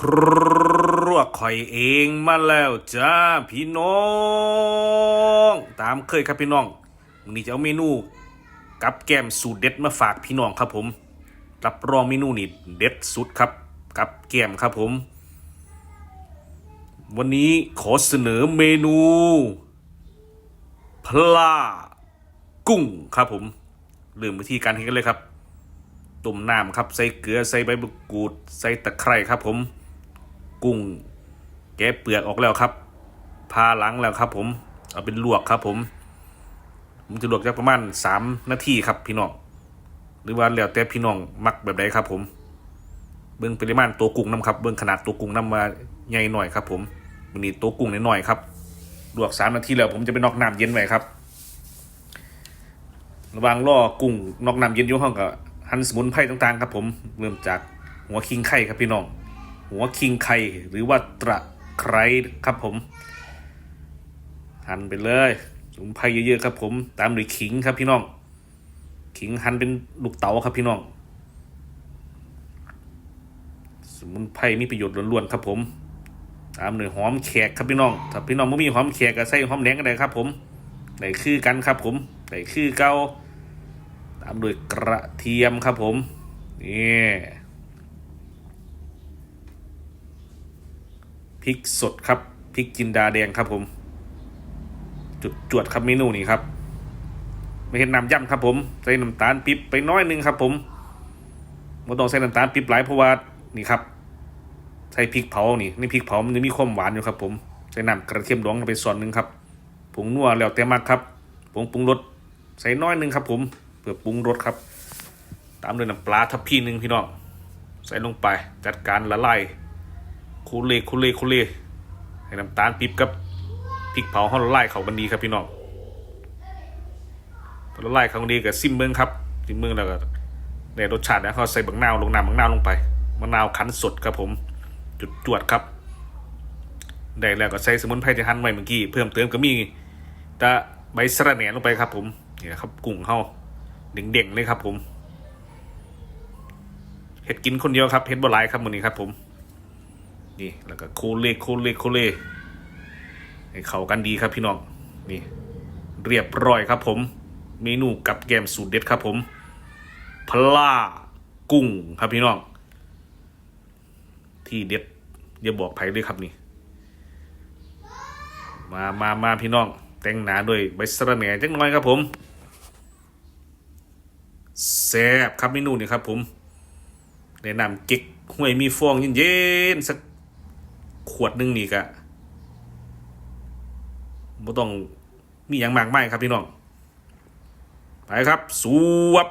ครัวข่อยเองมาแล้วจ้าพี่น้อง ตามเคยครับพี่น้องวันนี้จะเอาเมนู กับแก้มสูตรเด็ดมาฝากพี่น้องครับผม รับรองเมนูนี่เด็ดสุดครับ กับแก้มครับผม วันนี้ขอเสนอเมนูพลากุ้งครับผมเริ่มวิธีการทำกันเลยครับต้มน้ำครับ ใส่เกลือใส่ใบมะกรูด ใส่ตะไคร้ครับผม กุ้ง แกะเปลือกออกแล้วครับ พาหลังแล้วครับ ผม เอาเป็นลวกครับ ผม ผมจะลวกจากประมาณสามนาทีครับ พี่น้อง หรือว่าแล้วแต่พี่น้องมักแบบใดครับ ผม เบิ้องปริมาณตัวกุ้งน้ำครับ เบิ้องขนาดตัวกุ้งน้ำมาใหญ่หน่อยครับ ผมวันนี้ตัวกุ้งน้อยครับ ลวกสามนาทีแล้วผมจะไปนอกน้ำเย็นไว้ครับ ระว่างรอกุ้งนอกน้ำเย็นอยู่ห้องกับหั่นสมุนไพรต่างๆ ครับ ผมเริ่มจากหัวคิงไข่ครับพี่น้อง หัวคิงไข่หรือว่าตะไคร้ครับผมหั่นไปเลยสมุนไพรเยอะๆครับผม ตามด้วยขิงครับพี่น้อง ขิงหั่นเป็นลูกเต๋าครับพี่น้อง สมุนไพรมีประโยชน์ล้วนๆครับผม ตามด้วยหอมแขกครับพี่น้อง ถ้าพี่น้องไม่มีหอมแขกก็ใส่หอมแดงก็ได้ครับ ผมได้คือกันครับผมได้คือเกาตามด้วยกระเทียมครับผมนี่ ริกสดครับพริกจินดาแดงครับผม จุดจวดครับเมนูนี้ครับไม่เห็นน้ำย่ำครับผม ใส่น้ำตาลปิ๊บไปน้อยนึงครับ ผมไม่ต้องใส่น้ำตาลปิ๊บหลายเพราะว่านี่ครับ ใส่พริกเผานี่นี่พริกเผามันจะมีความหวานอยู่ครับผมใส่น้ำกระเทียมดองไปส่วนหนึ่งครับผงนัวแล้วแต่มักครับผงปรุงรสใส่น้อยนึงครับ ผมเพื่อปรุงรสครับ ตามด้วยน้ำปลาทับพี่หนึ่งพี่น้องใส่ลงไปจัดการละลาย คูเลคูเลคูเลให้น้ำตาลปิ๊บกับพริกเผาห้องละลายเขาบันดีครับพี่น้องพอละลายเขาบันดีกับซิมเมืองครับซิมเมืองแล้วก็ในรสชาตินะเขาใส่บังนาวลงน้ำบังนาวลงไปมะนาวคั้นสดครับผมจุดจวดครับได้แล้วก็ใส่สมุนไพรที่หั่นไว้เมื่อกี้เพิ่มเติมก็มีตะใบสะระแหน่ลงไปครับ ผมนี่นะครับกุ้งเฮาเด่งๆเลยครับผมเห็ดกินคนเดียวครับเห็ดบัวลายครับมือนี้ครับผม นี่แล้วก็โคเล่โคเล่โคเล่ให้เข้ากันดีครับพี่น้องนี่เรียบร้อยครับผม เมนูกับแกมสูตรเด็ดครับผมพลากุ้งครับพี่น้อง ที่เด็ดอย่าบอกไผเลยครับนี่ มามามาพี่น้อง แต่งหนาด้วยใบสะระแหน่จังน้อยครับผมแซ่บครับเมนูนี่ครับผมแนะนำเก๊กห้วยมีฟองเย็นๆสัก ขวดหนึงนี่กะบ่ต้องมีอย่างมากมายครับพี่น้อง ไปครับสวบ